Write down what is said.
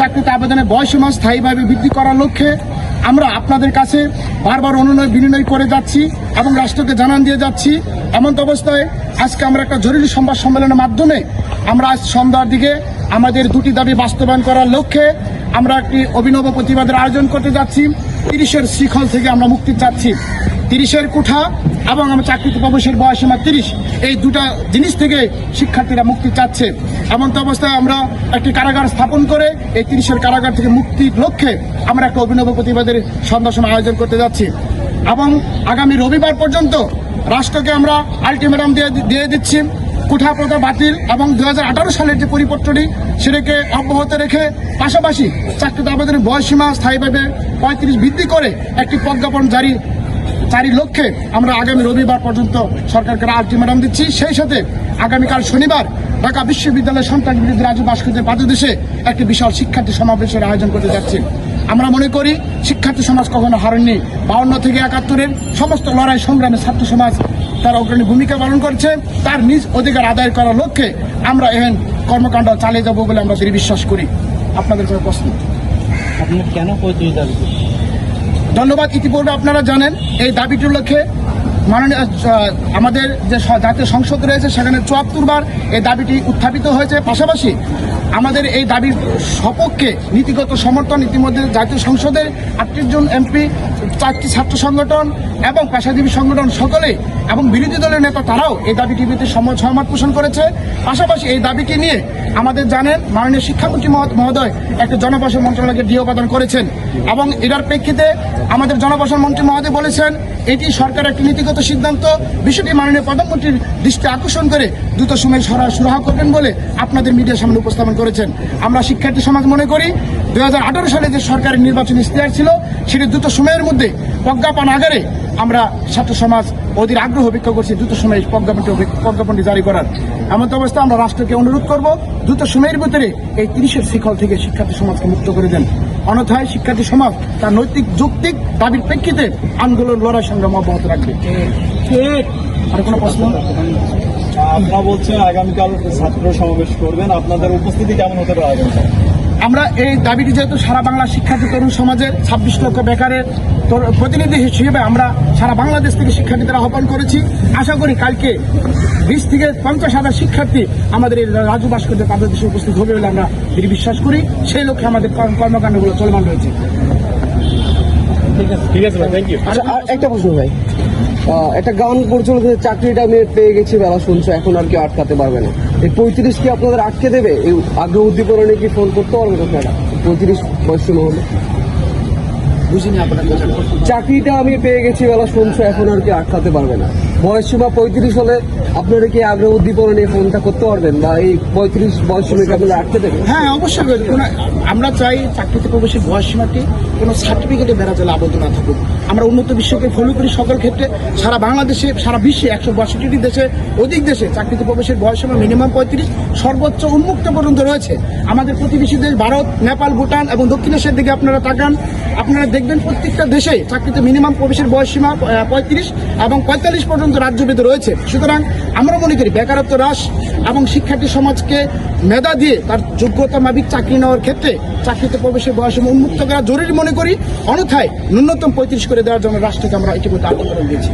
চাকরিতে আবেদনের বয়সীমা স্থায়ীভাবে বৃদ্ধি করার লক্ষ্যে আমরা আপনাদের কাছে বারবার অনুনয় বিনিময় করে যাচ্ছি এবং রাষ্ট্রকে জানান দিয়ে যাচ্ছি। এমন অবস্থায় আজকে আমরা একটা জরুরি সংবাদ সম্মেলনের মাধ্যমে আমরা আজ সন্ধ্যার দিকে আমাদের দুটি দাবি বাস্তবায়ন করার লক্ষ্যে আমরা একটি অভিনব প্রতিবাদের আয়োজন করতে যাচ্ছি। তিরিশের শিখল থেকে আমরা মুক্তি চাচ্ছি। তিরিশের কুঠা এবং আমার চাকরিতে প্রবেশের বয়সীমা তিরিশ। এই দুটা জিনিস থেকে শিক্ষার্থীরা মুক্তি চাচ্ছে। এমন তো অবস্থায় আমরা একটি কারাগার স্থাপন করে এই তিরিশের কারাগার থেকে মুক্তির লক্ষ্যে আমরা একটা অভিনব প্রতিবাদের সময় আয়োজন করতে যাচ্ছি। এবং আগামী রবিবার পর্যন্ত রাষ্ট্রকে আমরা আলটিমেটাম দিয়ে দিয়ে দিচ্ছি। কুঠা প্রথা বাতিল এবং দু হাজার আঠারো সালের যে পরিপত্রটি, সেটাকে অব্যাহত রেখে পাশাপাশি চাকরিতে আবেদনের বয়সীমা স্থায়ীভাবে পঁয়ত্রিশ বৃদ্ধি করে একটি প্রজ্ঞাপন জারি চারি লক্ষ্যে আমরা আগামী রবিবার পর্যন্ত সরকারকে আলটিমেটাম দিচ্ছি। সেই সাথে আগামীকাল শনিবার ঢাকা বিশ্ববিদ্যালয়ের সন্ত্রাস বিরোধী রাজু ভাস্কর্যের পাদদেশে একটি বিশাল শিক্ষার্থী সমাবেশের আয়োজন করতে যাচ্ছি। আমরা মনে করি শিক্ষার্থী সমাজ কখনো হারেননি। বাউন্ন থেকে একাত্তরের সমস্ত লড়াই সংগ্রামে ছাত্র সমাজ তার অগ্রণী ভূমিকা পালন করছে। তার নিজ অধিকার আদায় করার লক্ষ্যে আমরা এহেন কর্মকাণ্ড চালিয়ে যাব বলে আমরা বিশ্বাস করি। আপনাদের কোনো প্রশ্ন? আপনি কেন করছেন? ধন্যবাদ ইতিপূর্বে আপনারা জানেন, এই দাবিটির লক্ষ্যে মাননীয় আমাদের যে জাতীয় সংসদ রয়েছে, সেখানে চুয়াত্তর বার এই দাবিটি উত্থাপিত হয়েছে। পাশাপাশি আমাদের এই দাবির সপক্ষে নীতিগত সমর্থন ইতিমধ্যে জাতীয় সংসদের আটত্রিশ জন এমপি, চারটি ছাত্র সংগঠন এবং পেশাজীবী সংগঠন সকলে এবং বিরোধী দলের নেতা, তারাও এই দাবিটির বিরুদ্ধে সম- সহমত পোষণ করেছে। পাশাপাশি এই দাবিটি নিয়ে আমাদের জানেন মাননীয় শিক্ষামন্ত্রী মহো- মহোদয় একটা জনপ্রশাসন মন্ত্রণালয়কে গৃহ প্রদান করেছেন। এবং এটার প্রেক্ষিতে আমাদের জনপ্রশাসন মন্ত্রী মহোদয় বলেছেন, এটি সরকার একটি নীতিগত সিদ্ধান্ত। বিষয়টি মাননীয় প্রধানমন্ত্রীর দৃষ্টি আকর্ষণ করে দ্রুত সময় সরা সুরাহা করবেন বলে আপনাদের মিডিয়ার সামনে উপস্থাপন করেছেন। আমরা শিক্ষার্থী সমাজ মনে করি দু হাজার আঠেরো সালে যে সরকারের নির্বাচন ইস্তেহার ছিল, সেটি দ্রুত সময়ের মধ্যে প্রজ্ঞাপন আগারে আমরা ছাত্র সমাজ অধীর আগ্রহ ব্যক্ত করছি, দ্রুত সময়ে প্রজ্ঞাপনটি প্রজ্ঞাপনটি জারি করার। এমন অবস্থা আমরা রাষ্ট্রকে অনুরোধ করব। দ্রুত সময়ের ভেতরে এই তিরিশের শিখল থেকে শিক্ষার্থী সমাজকে মুক্ত করে দেন। অনথায় শিক্ষার্থী সমাজ তার নৈতিক যৌক্তিক দাবির প্রেক্ষিতে আন্দোলন লড়াই সংগ্রাম অব্যাহত রাখবে। আর কোনো প্রশ্ন? আপনারা বলছেন আগামীকাল ছাত্র সমাবেশ করবেন। আপনাদের উপস্থিতি কেমন হতে পারে আগামীকাল? আমরা এই দাবিটি যেহেতু সারা বাংলা শিক্ষার্থী তরুণ সমাজের ছাব্বিশ লক্ষ বেকারের প্রতিনিধি হিসেবে আমরা সারা বাংলাদেশ থেকে শিক্ষার্থীদের আহ্বান করেছি। আশা করি কালকে বিশ থেকে পঞ্চাশ হাজার শিক্ষার্থী আমাদের এই রাজু ভাস্কর্যের পাদদেশে উপস্থিত হবে বলে আমরা বিশ্বাস করি। সেই লক্ষ্যে আমাদের কর্মকাণ্ডগুলো চলমান রয়েছে। ঠিক আছে ঠিক আছে ভাই থ্যাংক ইউ আচ্ছা আর একটা প্রশ্ন ভাই। একটা গান পরিচালিত চাকরিটা আমি পেয়ে গেছি, বেলা শুনছো, এখন আর কি আটকাতে পারবে না। এই পঁয়ত্রিশ কি আপনাদের আটকে দেবে? এই আগ্রহ উদ্দীপনে কি ফোন করতে পারবেন আপনারা পঁয়ত্রিশ বয়সী হলে বুঝিনি আপনার। চাকরিটা আমি পেয়ে গেছি বেলা শুনছো এখন আর কি আটকাতে পারবে না। বয়সীমা পঁয়ত্রিশ হলে আপনারা কি আগ্রহ উদ্দীপনা নিয়ে ফোনটা করতে পারবেন? বা এই পঁয়ত্রিশ বয়স বয়সীমাকে আপনারা আটকে দেবেন হ্যাঁ অবশ্যই। কোনো- আমরা চাই চাকরিতে প্রবেশের বয়স সীমাটি কোনো সার্টিফিকেটে বেড়াচলে আবদ্ধ না থাকুক। আমরা উন্নত বিশ্বকে ফলো করি সকল ক্ষেত্রে। সারা বাংলাদেশে সারা বিশ্বে একশো বাষট্টিটি দেশে অধিক দেশে চাকরিতে প্রবেশের বয়স সীমা মিনিমাম পঁয়ত্রিশ সর্বোচ্চ উন্মুক্ত পর্যন্ত রয়েছে। আমাদের প্রতিবেশী দেশ ভারত নেপাল ভুটান এবং দক্ষিণ এশিয়ার দিকে আপনারা তাকান। আপনারা দেখবেন প্রত্যেকটা দেশে চাকরিতে মিনিমাম প্রবেশের বয়স সীমা পঁয়ত্রিশ এবং পঁয়তাল্লিশ পর্যন্ত রাজ্য রাজ্যভেদে রয়েছে। সুতরাং আমরা মনে করি বেকারত্ব হ্রাস এবং শিক্ষার্থী সমাজকে মেধা দিয়ে তার যোগ্যতা মাবিক চাকরি নেওয়ার ক্ষেত্রে চাকরিতে প্রবেশের বয়স উন্মুক্ত করা জরুরি মনে করি। অন্যথায় ন্যূনতম পঁয়ত্রিশ করে দেওয়ার জন্য রাষ্ট্রকে আমরা ইতিমধ্যে আবেদন দিয়েছি